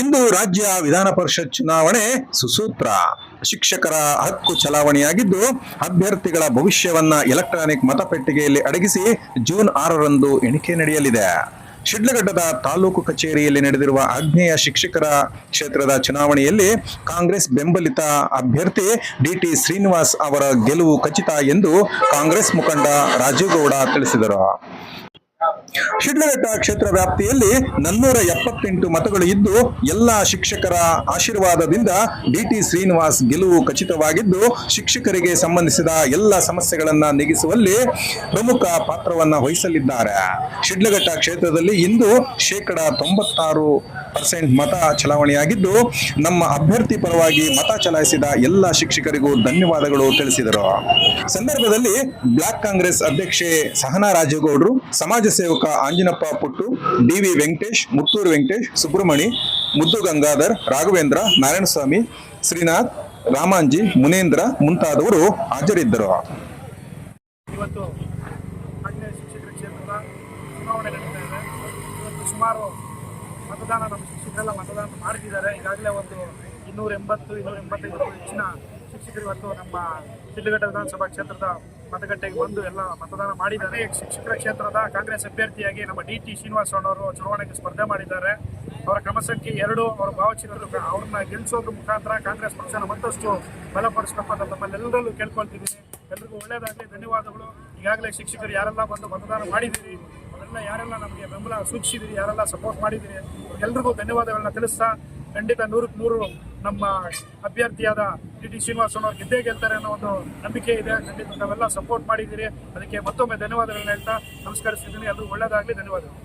ಇಂದು ರಾಜ್ಯ ವಿಧಾನ ಪರಿಷತ್ ಚುನಾವಣೆ ಸುಸೂತ್ರ. ಶಿಕ್ಷಕರ ಹಕ್ಕು ಚಲಾವಣೆಯಾಗಿದ್ದು, ಅಭ್ಯರ್ಥಿಗಳ ಭವಿಷ್ಯವನ್ನ ಎಲೆಕ್ಟ್ರಾನಿಕ್ ಮತಪೆಟ್ಟಿಗೆಯಲ್ಲಿ ಅಡಗಿಸಿ ಜೂನ್ ಆರರಂದು ಎಣಿಕೆ ನಡೆಯಲಿದೆ. ಶಿಡ್ಲಘಟ್ಟದ ತಾಲೂಕು ಕಚೇರಿಯಲ್ಲಿ ನಡೆದಿರುವ ಆಗ್ನೇಯ ಶಿಕ್ಷಕರ ಕ್ಷೇತ್ರದ ಚುನಾವಣೆಯಲ್ಲಿ ಕಾಂಗ್ರೆಸ್ ಬೆಂಬಲಿತ ಅಭ್ಯರ್ಥಿ ಡಿಟಿ ಶ್ರೀನಿವಾಸ್ ಅವರ ಗೆಲುವು ಖಚಿತ ಎಂದು ಕಾಂಗ್ರೆಸ್ ಮುಖಂಡ ರಾಜೀವ್ ಗೌಡ ತಿಳಿಸಿದರು. ಶಿಡ್ಲಘಟ್ಟ ಕ್ಷೇತ್ರ ವ್ಯಾಪ್ತಿಯಲ್ಲಿ ನನ್ನೂರ ಎಪ್ಪತ್ತೆಂಟು ಮತಗಳು ಇದ್ದು, ಎಲ್ಲ ಶಿಕ್ಷಕರ ಆಶೀರ್ವಾದದಿಂದ ಡಿಟಿ ಶ್ರೀನಿವಾಸ್ ಗೆಲುವು ಖಚಿತವಾಗಿದ್ದು, ಶಿಕ್ಷಕರಿಗೆ ಸಂಬಂಧಿಸಿದ ಎಲ್ಲ ಸಮಸ್ಯೆಗಳನ್ನ ನೀಗಿಸುವಲ್ಲಿ ಪ್ರಮುಖ ಪಾತ್ರವನ್ನ ವಹಿಸಲಿದ್ದಾರೆ. ಶಿಡ್ಲಘಟ್ಟ ಕ್ಷೇತ್ರದಲ್ಲಿ ಇಂದು ಶೇಕಡ ತೊಂಬತ್ತಾರು ಪರ್ಸೆಂಟ್ ಮತ ಚಲಾವಣೆಯಾಗಿದ್ದು, ನಮ್ಮ ಅಭ್ಯರ್ಥಿ ಪರವಾಗಿ ಮತ ಚಲಾಯಿಸಿದ ಎಲ್ಲ ಶಿಕ್ಷಕರಿಗೂ ಧನ್ಯವಾದಗಳು ತಿಳಿಸಿದರು. ಸಂದರ್ಭದಲ್ಲಿ ಬ್ಲಾಕ್ ಕಾಂಗ್ರೆಸ್ ಅಧ್ಯಕ್ಷೆ ಸಹನಾ ರಾಜೇಗೌಡರು, ಸಮಾಜ ಸೇವಕ ಆಂಜಿನಪ್ಪ ಪುಟ್ಟು, ಡಿವಿ ವೆಂಕಟೇಶ್, ಮುತ್ತೂರು ವೆಂಕಟೇಶ್, ಸುಬ್ರಹ್ಮಣಿ, ಮುದ್ದು ಗಂಗಾಧರ್, ರಾಘವೇಂದ್ರ, ನಾರಾಯಣಸ್ವಾಮಿ, ಶ್ರೀನಾಥ್, ರಾಮಾಂಜಿ, ಮುನೇಂದ್ರ ಮುಂತಾದವರು ಹಾಜರಿದ್ದರು. ಇವತ್ತು ಶಿಕ್ಷಕರ ಕ್ಷೇತ್ರದ ಚುನಾವಣೆ ಸುಮಾರು ಮತದಾನ ನಮ್ಮ ಶಿಕ್ಷಕರೆಲ್ಲ ಮತದಾನ ಮಾಡ್ತಿದ್ದಾರೆ ಈಗಾಗಲೇ ಒಂದು ಇನ್ನೂರ ಎಂಬತ್ತು, ಇನ್ನೂರ ಎಂಬತ್ತೈದು ಹೆಚ್ಚಿನ ಶಿಕ್ಷಕರು ಇವತ್ತು ನಮ್ಮ ಶಿಡ್ಲಘಟ್ಟ ವಿಧಾನಸಭಾ ಕ್ಷೇತ್ರದ ಮತಗಟ್ಟೆಗೆ ಬಂದು ಎಲ್ಲ ಮತದಾನ ಮಾಡಿದ್ದಾರೆ. ಶಿಕ್ಷಕರ ಕ್ಷೇತ್ರದ ಕಾಂಗ್ರೆಸ್ ಅಭ್ಯರ್ಥಿಯಾಗಿ ನಮ್ಮ ಡಿ ಟಿ ಶ್ರೀನಿವಾಸಣ್ಣವರು ಚುನಾವಣೆಗೆ ಸ್ಪರ್ಧೆ ಮಾಡಿದ್ದಾರೆ. ಅವರ ಕ್ರಮ ಸಂಖ್ಯೆ ಎರಡು, ಅವರ ಭಾವಚಿತ್ರರು ಅವ್ರನ್ನ ಗೆಲ್ಲಿಸೋದ್ರ ಮುಖಾಂತರ ಕಾಂಗ್ರೆಸ್ ಪಕ್ಷನ ಮತ್ತಷ್ಟು ಬಲಪಡಿಸಬೇಕು ಅಂತ ತಮ್ಮಲ್ಲೆಲ್ಲರಲ್ಲೂ ಕೇಳ್ಕೊಳ್ತಿದ್ದೀನಿ. ಎಲ್ರಿಗೂ ಒಳ್ಳೆಯದಾಗಲಿ ಧನ್ಯವಾದಗಳು. ಈಗಾಗಲೇ ಶಿಕ್ಷಕರು ಯಾರೆಲ್ಲ ಬಂದು ಮತದಾನ ಮಾಡಿದ್ದೀರಿ, ಅವರೆಲ್ಲ ಯಾರೆಲ್ಲ ನಮಗೆ ಬೆಂಬಲ ಸೂಚಿಸಿದಿರಿ ಯಾರೆಲ್ಲ ಸಪೋರ್ಟ್ ಮಾಡಿದ್ದೀರಿ ಎಲ್ರಿಗೂ ಧನ್ಯವಾದಗಳನ್ನ ತಿಳಿಸ್ತಾ ಖಂಡಿತ ನೂರಕ್ಕೆ ನೂರು ನಮ್ಮ ಅಭ್ಯರ್ಥಿಯಾದ ಡಿ ಟಿ ಶ್ರೀನಿವಾಸನವ್ರು ಗೆದ್ದೇ ಗೆಲ್ತಾರೆ ಅನ್ನೋ ಒಂದು ನಂಬಿಕೆ ಇದೆ. ಖಂಡಿತ ನಾವೆಲ್ಲ ಸಪೋರ್ಟ್ ಮಾಡಿದ್ದೀರಿ. ಅದಕ್ಕೆ ಮತ್ತೊಮ್ಮೆ ಧನ್ಯವಾದಗಳನ್ನ ಹೇಳ್ತಾ ನಮಸ್ಕರಿಸಿದ್ದೀನಿ ಎಲ್ಲರೂ ಒಳ್ಳೆಯದಾಗಲಿ ಧನ್ಯವಾದಗಳು.